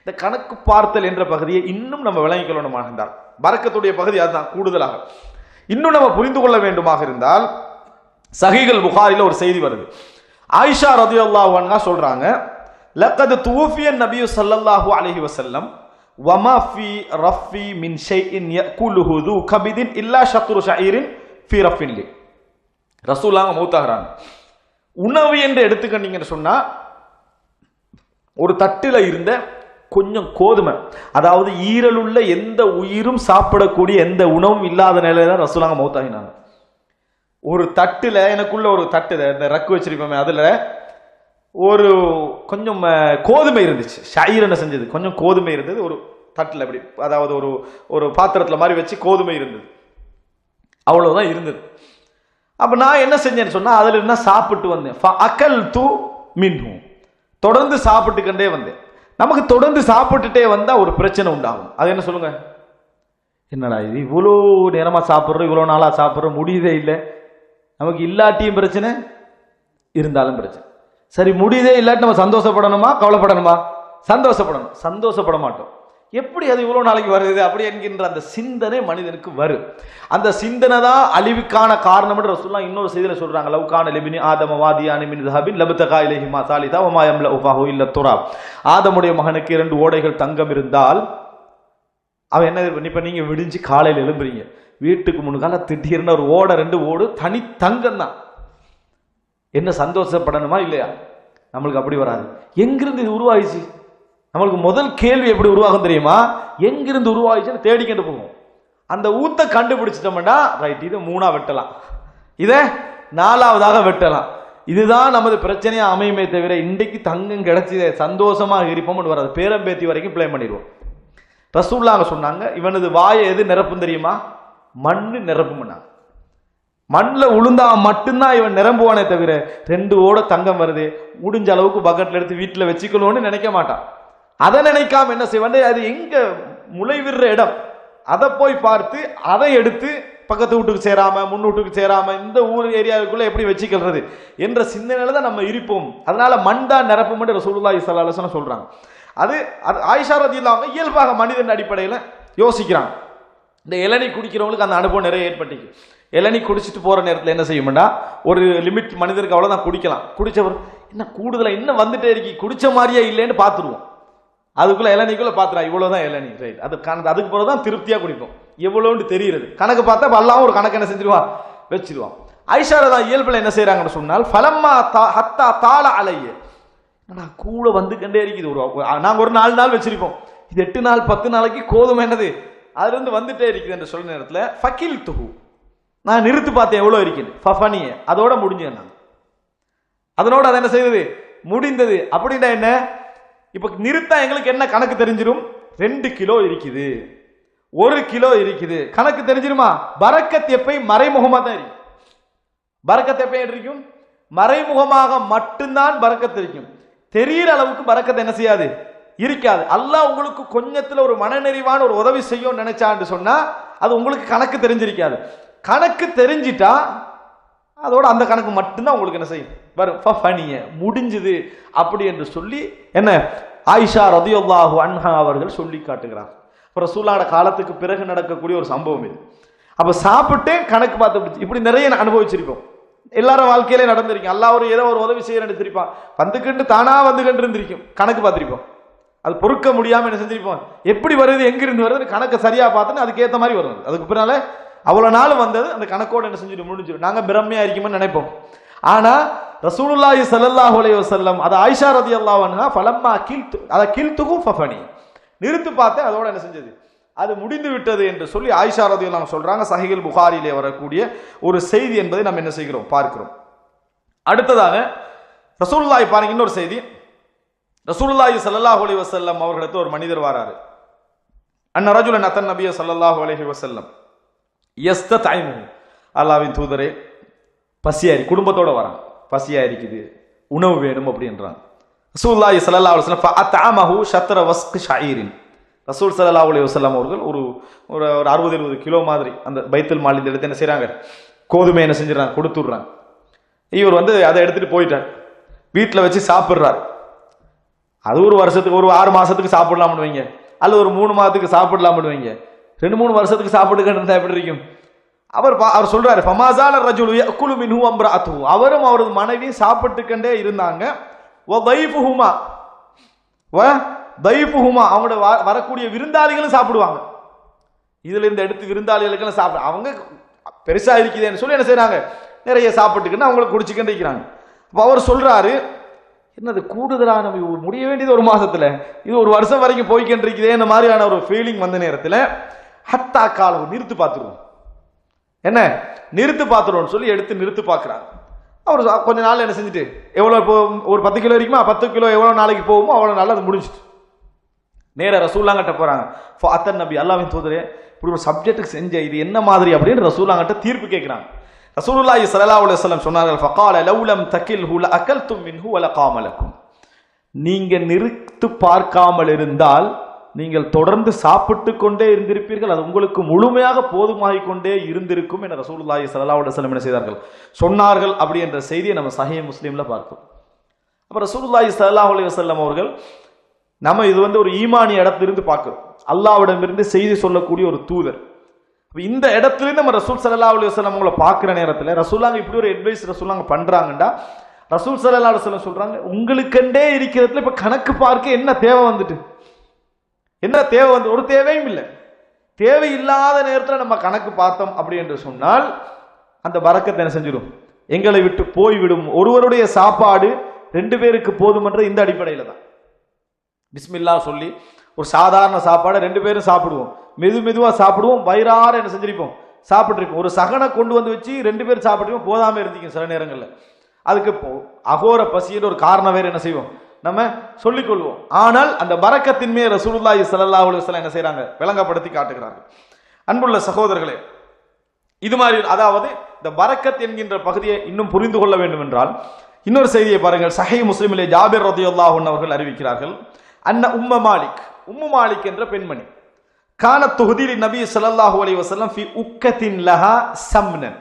இந்த கணக்கு பார்த்தல் என்ற பகுதியை இன்னும் நம்ம விளங்கிக் கொள்ளணுமாக இருந்தால் பறக்கத்துடைய பகுதி அதுதான் கூடுதலாக. இன்னும் நம்ம புரிந்து கொள்ள வேண்டுமாக இருந்தால் சகிகள் புகாரில் ஒரு செய்தி வருது. ஆயிஷா ரதி அல்லாஹா சொல்றாங்க லக்கது தூஃபிய நபியு சல்லல்லாஹு அலஹி வசல்லம் வமா ஃபி ரஃபி மின் ஷைஇன் இன் து கபிதின் இல்லா ஷத்ரு ஷாயிரின் ஃபி ரஃபின் லி. ரசூலாங்க மௌத்தாகிறாங்க. உணவு என்று எடுத்துக்கிட்டீங்கன்னு சொன்னா ஒரு தட்டில் இருந்த கொஞ்சம் கோதுமை அதாவது ஈரலுள்ள எந்த உயிரும் சாப்பிடக்கூடிய எந்த உணவும் இல்லாத நிலையில தான் ரசூலாங்க மௌத்தாகினாங்க. ஒரு தட்டில் எனக்குள்ள ஒரு தட்டு இந்த ரக்கு வச்சிருப்போமே அதில் ஒரு கொஞ்சம் கோதுமை இருந்துச்சு. ஷயிரனை செஞ்சது? கொஞ்சம் கோதுமை இருந்தது ஒரு தட்டில் அப்படி அதாவது ஒரு ஒரு பாத்திரத்தில் மாதிரி வச்சு கோதுமை இருந்தது. அவ்வளோதான் இருந்தது. அப்போ நான் என்ன செஞ்சேன்னு சொன்னால் அதில் இருந்தா சாப்பிட்டு வந்தேன். அக்கல் தூ மின்ஹூ. தொடர்ந்து சாப்பிட்டுக்கண்டே வந்தேன். நமக்கு தொடர்ந்து சாப்பிட்டுட்டே வந்தால் ஒரு பிரச்சனை உண்டாகும். அது என்ன சொல்லுங்க? என்னடா இது இவ்வளோ நேரமாக சாப்பிட்றோம் இவ்வளோ நாளாக சாப்பிட்றோம் முடியுதே இல்லை. நமக்கு இல்லாட்டியும் பிரச்சனை இருந்தாலும் பிரச்சனை. சரி முடியுதே இல்லாட்டி நம்ம சந்தோஷப்படணுமா கவலைப்படணுமா? சந்தோஷப்படணும். சந்தோஷப்பட மாட்டோம். எப்படி அது இவ்வளோ நாளைக்கு வருது? அப்படி என்கின்ற அந்த சிந்தனை மனிதனுக்கு வரும். அந்த சிந்தனை தான் அழிவுக்கான காரணம் என்று ரசூலுல்லாஹ் இன்னொரு செய்தியில் சொல்கிறாங்க லவ்கான லிபினி ஆதம வாதியான மின் ஹபின் லபத்தகா இலைஹிமா சாலிதா வமா யம்ல இல்ல துறா ஆதமுடைய மகனுக்கு இரண்டு ஓடைகள் தங்கம் இருந்தால் அவன் என்ன இப்போ நீங்கள் விடிஞ்சு காலையில் எழும்புறீங்க. வீட்டுக்கு முன்னால திடீர்னு ஒரு ஓடை ரெண்டு ஓடு தனி தங்கம் தான். என்ன சந்தோஷப்படணுமா இல்லையா? நம்மளுக்கு அப்படி வராது. எங்கிருந்து இது உருவாயிச்சு? நம்மளுக்கு முதல் கேள்வி எப்படி உருவாகும் தெரியுமா? எங்கிருந்து உருவாயிச்சுன்னு தேடிக்கிட்டு போவோம் அந்த ஊத்தை கண்டுபிடிச்சிட்டோம்னா ரைட் இதை மூணாக வெட்டலாம். இதை நாலாவதாக வெட்டலாம். இதுதான் நமது பிரச்சனையாக அமையுமே தவிர இன்றைக்கு தங்கம் கிடைச்சி சந்தோஷமாக இருப்போம்னு வராது. பேரம்பேத்தி வரைக்கும் பிளே பண்ணிடுவோம். ரசூல்லாங்க சொன்னாங்க இவனது வாயை எது நிரப்பும் தெரியுமா? மண்ணு நிரப்பும்னா. மண்ணில் உளுந்தா மட்டும்தான் இவன் நிரம்புவானே தவிர ரெண்டு ஓட தங்கம் வருது. முடிஞ்ச அளவுக்கு பக்கெட்டில் எடுத்து வீட்டில் வச்சுக்கணும்னு நினைக்க மாட்டான். அதை நினைக்காம என்ன செய்வான் அது எங்க முளைவிடுற இடம் அதை போய் பார்த்து அதை எடுத்து பக்கத்து வீட்டுக்கு சேராம முன் வீட்டுக்கு சேராம இந்த ஊர் ஏரியாவுக்குள்ள எப்படி வச்சுக்கிறது என்ற சிந்தனையில தான் நம்ம இருப்போம். அதனால மண் தான் நிரப்பும் ரசூலுல்லாஹி ஸல்லல்லாஹு சொல்றாங்க. அது அது ஆயிஷா இல்லாமல் இயல்பாக மனிதன் அடிப்படையில் யோசிக்கிறாங்க. இந்த இளநி குடிக்கிறவங்களுக்கு அந்த அனுபவம் நிறைய ஏற்பட்டுச்சு இளநீ குடிச்சிட்டு போகிற நேரத்தில் என்ன செய்யணும்னா ஒரு லிமிட் மனிதருக்கு அவ்வளோதான் குடிக்கலாம். குடித்தவர் என்ன கூடுதலாக இன்னும் வந்துட்டே இருக்கி? குடித்த மாதிரியே இல்லைன்னு பார்த்துருவோம். அதுக்குள்ள இளநீக்குள்ள இவ்வளோ இவ்வளவுதான் இளநீ ரைட் அது கணக்கு அதுக்கு பிறகு தான் திருப்தியா குடிப்போம் எவ்வளோன்னு தெரியுறது. கணக்கு பார்த்தா பல்லாம் ஒரு கணக்கு என்ன செஞ்சிருவான் வச்சிருவான். ஐஷாரா தான் இயல்புல என்ன செய்கிறாங்கன்னு சொன்னால் ஃபலம்மா தா ஹத்தா தாள அலைய. ஆனா கூட கண்டே இருக்குது. ஒரு நாங்க ஒரு நாலு நாள் வச்சிருப்போம். இது எட்டு நாள் பத்து நாளைக்கு கோதுமை என்னது? அதுல இருந்து வந்துட்டே இருக்குது என்று சொல்ல நேரத்துல ஃபக்கில் துகு நான் நிறுத்து பார்த்தேன் எவ்வளோ இருக்குது ஃபஃபனிய. அதோட முடிஞ்சேன் நான். அதனோட அதை என்ன செய்தது? முடிந்தது. அப்படின்னா என்ன? இப்போ நிறுத்தா எங்களுக்கு என்ன கணக்கு தெரிஞ்சிடும் ரெண்டு கிலோ இருக்குது ஒரு கிலோ இருக்குது கணக்கு தெரிஞ்சிருமா? பறக்கத் எப்பை மறைமுகமாக தான் இருக்கும் பறக்கத் எப்பை இருக்கும் மறைமுகமாக மட்டும்தான் பறக்கத் இருக்கும் தெரியிற அளவுக்கு பறக்கத்தை என்ன செய்யாது? இருக்காது. அல்லாஹ் உங்களுக்கு கொஞ்சத்தில் ஒரு மனநிறைவான ஒரு உதவி செய்யும் நினைச்சான்னு சொன்னால் அது உங்களுக்கு கணக்கு தெரிஞ்சிருக்காது. கணக்கு தெரிஞ்சிட்டா அதோட அந்த கணக்கு மட்டும்தான் உங்களுக்கு என்ன செய்யும்? வரும். ஃபனிய முடிஞ்சுது அப்படி என்று சொல்லி என்ன? ஆயிஷா ரதியுல்லாஹு அன்ஹா அவர்கள் சொல்லி காட்டுகிறார். அப்புறம் ரசூலாட காலத்துக்கு பிறகு நடக்கக்கூடிய ஒரு சம்பவம் இது. அப்போ சாப்பிட்டு கணக்கு பார்த்து இப்படி நிறைய நான் அனுபவிச்சிருக்கோம். எல்லாரும் வாழ்க்கையிலே நடந்திருக்கும் எல்லா ஒரு ஏதோ ஒரு உதவி செய்ய நினைச்சிருப்பான் வந்துக்கிட்டு தானா வந்துக்கிட்டு இருந்திருக்கும் கணக்கு பார்த்துருப்போம். அது பொறுக்க முடியாமல் என்ன செஞ்சிருப்போம். எப்படி வருது எங்கிருந்து வருது கணக்கை சரியாக பார்த்துன்னு அதுக்கேற்ற மாதிரி வரும் அதுக்கு பின்னால அவ்வளோ நாள் வந்தது அந்த கணக்கோடு என்ன செஞ்சுட்டு முடிஞ்சிடும் நாங்கள் பிரம்மையாக இருக்கோம்னு நினைப்போம். ஆனால் ரசூலுல்லாஹி சல்லாஹ் அலைஹி செல்லம் அதை ஆயிஷா ரதியல்லாஹு அன்ஹா ஃபலம்மா கில்து அதை கில்துஹு ஃபஃபனி. நிறுத்து பார்த்தேன் அதோட என்ன செஞ்சது? அது முடிந்து விட்டது என்று சொல்லி ஆயிஷா நம்ம சொல்கிறாங்க சஹீஹுல் புகாரிலே வரக்கூடிய ஒரு செய்தி என்பதை நம்ம என்ன செய்கிறோம்? பார்க்கிறோம். அடுத்ததாக ரசூலுல்லாஹி பாருங்க இன்னொரு செய்தி. ரசூலுல்லாஹி சல்லாஹ் அலி வசல்லம் அவர்களிடத்து ஒரு மனிதர் வராரு. அன்ன ரஜுலன் அத்தன் நபிய அலஹி வசல்லம் எஸ்த தாய்மு அல்லாவின் தூதரே பசியாரி குடும்பத்தோடு வரான். பசியா இருக்குது உணவு வேணும் அப்படின்றான். ரசூல்லாஹி சல்லா அலுவலம் வஸல்லம் ஃபஅத்அமஹு ஷத்ர வஸ்க் ஷாயிரின். ரசூல் சல்லா அலி வசல்லாம் அவர்கள் ஒரு ஒரு ஒரு அறுபது எழுபது கிலோ மாதிரி அந்த பைத்தல் மால் இந்த என்ன செய்கிறாங்க கோதுமை என்ன செஞ்சிடறாங்க? கொடுத்துட்றாங்க. இவர் வந்து அதை எடுத்துகிட்டு போயிட்டார். வீட்டில் வச்சு சாப்பிட்றாரு. அது ஒரு வருஷத்துக்கு ஒரு ஆறு மாதத்துக்கு சாப்பிடலாம்னு வைங்க. அல்லது ஒரு மூணு மாதத்துக்கு சாப்பிடலாம்னு வைங்க. ரெண்டு மூணு வருஷத்துக்கு சாப்பிட்டுக்கிட்டு எப்படி இருக்கும்? அவர் பா- அவர் சொல்றாரு ஃபமாசால ரஜுல் குழு மின் மின்ஹு அம்ரஅத்துஹு. அவரும் அவரது மனைவியும் சாப்பிட்டுக்கண்டே இருந்தாங்க. ஓ தைஃபுஹுமா. ஓ தைஃபுஹுமா. அவங்களோட வ- வரக்கூடிய விருந்தாளிகளும் சாப்பிடுவாங்க. இதுல இருந்து எடுத்து விருந்தாளிகளுக்கெல்லாம் சாப்பிடு அவங்க பெருசா இருக்குதேன்னு சொல்லி என்ன செய்யறாங்க நிறைய சாப்பிட்டுக்கின்னு அவங்கள குடிச்சுக்கிட்டு இருக்கிறாங்க. அப்போ அவர் சொல்றாரு என்னது கூடுதலாக நம்ம முடிய வேண்டியது ஒரு மாதத்தில் இது ஒரு வருஷம் வரைக்கும் போய்கிட்டு இருக்குதே இந்த மாதிரியான ஒரு ஃபீலிங் வந்த நேரத்தில் ஹத்தா காலம் நிறுத்து பார்த்துருவோம். என்ன? நிறுத்து பார்த்துருவோம்னு சொல்லி எடுத்து நிறுத்து பார்க்குறாங்க அவர் கொஞ்ச நாள் என்ன செஞ்சுட்டு எவ்வளோ இப்போ ஒரு பத்து கிலோ இருக்குமா? பத்து கிலோ எவ்வளோ நாளைக்கு போகுமோ அவ்வளோ நாள் அது முடிஞ்சிட்டு. நேரா போகிறாங்க போறாங்க. அத்தன் நபி அல்லாவின் தூதரே இப்படி ஒரு சப்ஜெக்ட்டுக்கு செஞ்ச இது என்ன மாதிரி அப்படின்னு ரசூலாங்கிட்ட தீர்ப்பு கேட்குறாங்க. ரசூலுல்லாஹி ஸல்லல்லாஹு அலைஹி வஸல்லம் சொன்னார்கள் ஃபகால லவ்லம் தகில்ஹு லஅகல்தும் மின்ஹு வலகாமலக்கும் நீங்கள் நிறுத்து பார்க்காமல் இருந்தால் நீங்கள் தொடர்ந்து சாப்பிட்டு கொண்டே இருந்திருப்பீர்கள். அது உங்களுக்கு முழுமையாக போதுமாகிக் கொண்டே இருந்திருக்கும் என ரசூலுல்லாஹி ஸல்லல்லாஹு அலைஹி என்ன செய்தார்கள்? சொன்னார்கள் அப்படி என்ற செய்தியை நம்ம சஹிய முஸ்லீமில் பார்க்கும் அப்போ ரசூலுல்லாஹி ஸல்லல்லாஹு அலி வசல்லம் அவர்கள் நம்ம இது வந்து ஒரு ஈமானி இடத்திலிருந்து பார்க்குறோம். அல்லாவிடமிருந்து செய்தி சொல்லக்கூடிய ஒரு தூதர். இப்போ இந்த இடத்துலேருந்து நம்ம ரசூல் சல்லா அலி வஸல்லம் அவங்கள பார்க்குற நேரத்தில் ரசூலாங்க இப்படி ஒரு அட்வைஸ் ரசூலாங்க பண்ணுறாங்கண்டா ரசூல் சல்லா அலுவலம் சொல்கிறாங்க உங்களுக்கெண்டே இருக்கிறதுல இப்போ கணக்கு பார்க்க என்ன தேவை வந்துட்டு? என்ன தேவை வந்து ஒரு தேவையும் இல்லை. தேவை இல்லாத நேரத்தில் நம்ம கணக்கு பார்த்தோம் அப்படி என்று சொன்னால் அந்த பறக்கத்தை என்ன செஞ்சிடும் எங்களை விட்டு போய்விடும். ஒருவருடைய சாப்பாடு ரெண்டு பேருக்கு போதுமன்ற இந்த அடிப்படையில் தான். பிஸ்மில்லா சொல்லி ஒரு சாதாரண சாப்பாடை ரெண்டு பேரும் சாப்பிடுவோம். மெது மெதுவாக சாப்பிடுவோம். வயிறார என்ன செஞ்சிருப்போம்? சாப்பிட்ருப்போம் ஒரு சகனை கொண்டு வந்து வச்சு ரெண்டு பேரும் சாப்பிட்ருப்போம் போதாமல் இருந்தீங்க சில நேரங்களில். அதுக்கு அகோர பசின்னு ஒரு காரணம் வேறு என்ன செய்வோம்? நம்ம சொல்லிக்கொள்வோம். ஆனால் அந்த பறக்கத்தின்மே ரசூலுல்லாஹி ஸல்லல்லாஹு அலுவலம் என்ன செய்கிறாங்க விளங்கப்படுத்தி காட்டுகிறார்கள். அன்புள்ள சகோதரர்களே இது மாதிரி அதாவது இந்த பரக்கத் என்கின்ற பகுதியை இன்னும் புரிந்து கொள்ள வேண்டும் என்றால் இன்னொரு செய்தியை பாருங்கள். சஹை முஸ்லிமிலே ஜாபிர் ரதியுல்லாஹன் அவர்கள் அறிவிக்கிறார்கள். அன்ன உம்ம மாலிக் உம்மு மாலிக் என்ற பெண்மணி கான தொகுதியில் நபி ஸல்லல்லாஹு அலி வஸல்லம் ஃபி உக்கத்தின் லஹா சம்னன்.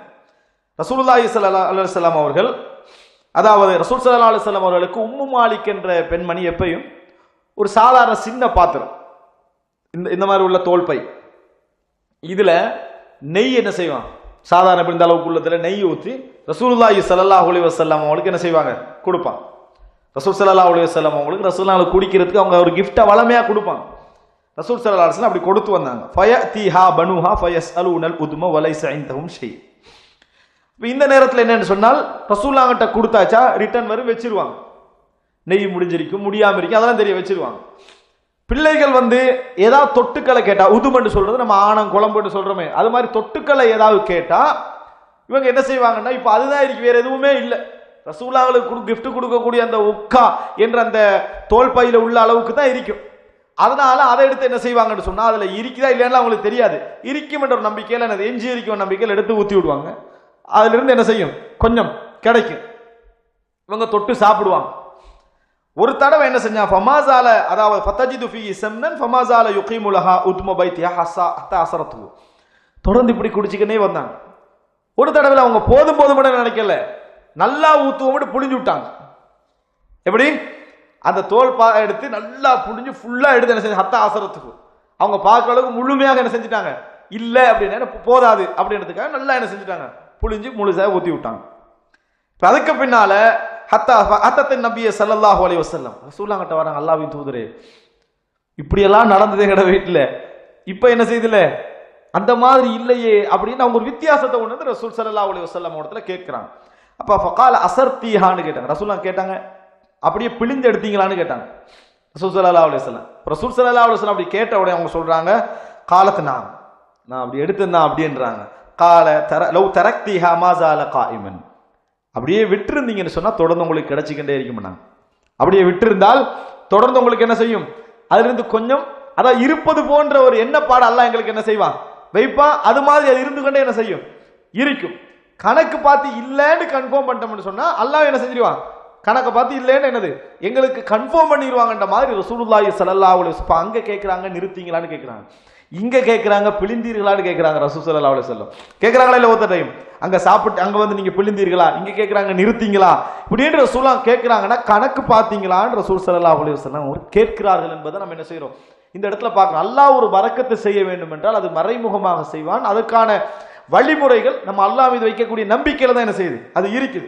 ரசூலுல்லாஹி சல்லா அலுவலாம் அவர்கள் அதாவது ரசூல் சல்லா அலுவலம் அவர்களுக்கு உம்மு மாலிக் என்ற பெண்மணி எப்பையும் ஒரு சாதாரண சின்ன பாத்திரம். இந்த இந்த மாதிரி உள்ள தோல்பை இதில் நெய் என்ன செய்வான் சாதாரண பிரிந்த அளவுக்கு உள்ளதில் நெய் ஊற்றி ரசூலுல்லாஹி சல்லா அலி வஸல்லம் அவங்களுக்கு என்ன செய்வாங்க? கொடுப்பான் ரசூல் சல்லா அலி வஸல்லம் அவங்களுக்கு ரசூலுல்லாஹ் குடிக்கிறதுக்கு அவங்க ஒரு கிஃப்ட்டை வளமையாக கொடுப்பாங்க. ரசூல் சல்லா அலுவலம் அப்படி கொடுத்து வந்தாங்க. ஃபய ஃபயதீஹா பனுஹா ஃபயஸ்அலூனல் உதும வலை சைந்தவும் செய்யும் இப்போ இந்த நேரத்தில் என்னென்னு சொன்னால் ரசூல்லாங்கிட்ட கொடுத்தாச்சா? ரிட்டர்ன் வரும் வச்சிருவாங்க. நெய் முடிஞ்சிருக்கும் முடியாமல் இருக்கும் அதெல்லாம் தெரிய வச்சிருவாங்க. பிள்ளைகள் வந்து ஏதாவது தொட்டுக்களை கேட்டால் உதுமன்னு சொல்கிறது நம்ம ஆணம் குழம்புன்னு சொல்கிறோமே அது மாதிரி தொட்டுக்களை ஏதாவது கேட்டால் இவங்க என்ன செய்வாங்கன்னா இப்போ அதுதான் இருக்கு வேறு எதுவுமே இல்லை. ரசூலாங்களுக்கு கிஃப்ட் கொடுக்கக்கூடிய அந்த உக்கா என்ற அந்த தோல் பையில் உள்ள அளவுக்கு தான் இருக்கும். அதனால அதை எடுத்து என்ன செய்வாங்கன்னு சொன்னால் அதில் இருக்குதா இல்லைன்னு அவங்களுக்கு தெரியாது. இருக்கும் என்ற ஒரு நம்பிக்கையில் எனது எஞ்சி இருக்கும் நம்பிக்கையில் எடுத்து ஊற்றி விடுவாங்க. அதிலிருந்து என்ன செய்யும்? கொஞ்சம் கிடைக்கும். இவங்க தொட்டு சாப்பிடுவாங்க. ஒரு தடவை என்ன செஞ்சான்? ஃபமாசால அதாவது ஃபத்தஜிது துஃபி சம்னன் ஃபமாசால யுகீமுலஹா உத்ம பைத்தியா ஹஸா அத்த அசரத்து தொடர்ந்து இப்படி குடிச்சிக்கினே வந்தாங்க. ஒரு தடவையில் அவங்க போதும் போதும் கூட நினைக்கல. நல்லா ஊத்துவோம் புழிஞ்சு விட்டாங்க. எப்படி? அந்த தோல் பா எடுத்து நல்லா புழிஞ்சு ஃபுல்லாக எடுத்து என்ன செஞ்சு ஹத்த அசரத்துக்கு அவங்க பார்க்குற அளவுக்கு முழுமையாக என்ன செஞ்சுட்டாங்க? இல்லை அப்படின்னு போதாது அப்படின்றதுக்காக நல்லா என்ன செஞ்சுட்டாங்க. புழிஞ்சு முழுசாக ஊற்றி விட்டாங்க. இப்போ அதுக்கு பின்னால் ஹத்தா ஹத்தத்தின் நபிய செல்லல்லாஹ் அலைஹி வசல்லம் ரசூலுல்லாஹ்கிட்ட வராங்க அல்லாவின் தூதரே இப்படியெல்லாம் நடந்ததே எங்கட வீட்டில் இப்போ என்ன செய்யுதுல அந்த மாதிரி இல்லையே அப்படின்னு அவங்க ஒரு வித்தியாசத்தை ஒன்று வந்து ரசூல் சல்லா அலி வஸல்லம் இடத்துல கேட்குறாங்க. அப்போ ஃபகால அசர்த்திஹான்னு கேட்டாங்க. ரசூலா கேட்டாங்க அப்படியே பிழிந்து எடுத்தீங்களான்னு கேட்டாங்க. ரசூல் ஸல்லல்லாஹு அலைஹி வஸல்லம். ரசூல் சல்லா அலி வஸல்லம் அப்படி கேட்ட உடனே அவங்க சொல்கிறாங்க காலத்து நான் நான் அப்படி எடுத்திருந்தேன் அப்படின்றாங்க. கால தர லவ் தரக்தி ஹமாசால காயிமன் அப்படியே விட்டுருந்தீங்கன்னு சொன்னால் தொடர்ந்து உங்களுக்கு கிடைச்சிக்கிட்டே இருக்கும்னாங்க அப்படியே விட்டிருந்தால் தொடர்ந்து உங்களுக்கு என்ன செய்யும்? அதுலேருந்து கொஞ்சம் அதான் இருப்பது போன்ற ஒரு எண்ணப்பாடு அல்லாஹ் எங்களுக்கு என்ன செய்வான்? வைப்பான் அது மாதிரி அது இருந்து கொண்டே என்ன செய்யும்? இருக்கும். கணக்கு பார்த்து இல்லைன்னு கன்ஃபார்ம் பண்ணிட்டோம்னு சொன்னால் அல்லாஹ் என்ன செஞ்சிருவான்? கணக்கை பார்த்து இல்லைன்னு என்னது? எங்களுக்கு கன்ஃபார்ம் பண்ணிடுவாங்கன்ற மாதிரி ரசூலுல்லாஹி ஸல்லல்லாஹு அலைஹி வஸல்லம் கேட்குறாங்க நிறுத்திங்களான்னு கேட்குறாங்க இங்க கேட்குறாங்க பிழிந்தீர்களான்னு கேட்குறாங்க ரசூசல்லா ஸல்லல்லாஹு செல்லும் கேட்குறாங்களா இல்லை ஒருத்த டைம் அங்க சாப்பிட்டு அங்க வந்து நீங்க பிழிந்தீர்களா? இங்க கேட்குறாங்க நிறுத்தீங்களா? இப்படின்ற ரசூலா கேட்குறாங்கன்னா கணக்கு பார்த்தீங்களான்னு ரசூல் சல்லா அலைஹி செல்லம் கேட்கிறார்கள் என்பதை நம்ம என்ன செய்கிறோம் இந்த இடத்துல பார்க்கணும். அல்லாஹ் ஒரு வரக்கத்தை செய்ய வேண்டும் என்றால் அது மறைமுகமாக செய்வான். அதற்கான வழிமுறைகள் நம்ம அல்லாஹ் மீது வைக்கக்கூடிய நம்பிக்கையில தான் என்ன செய்யுது? அது இருக்குது.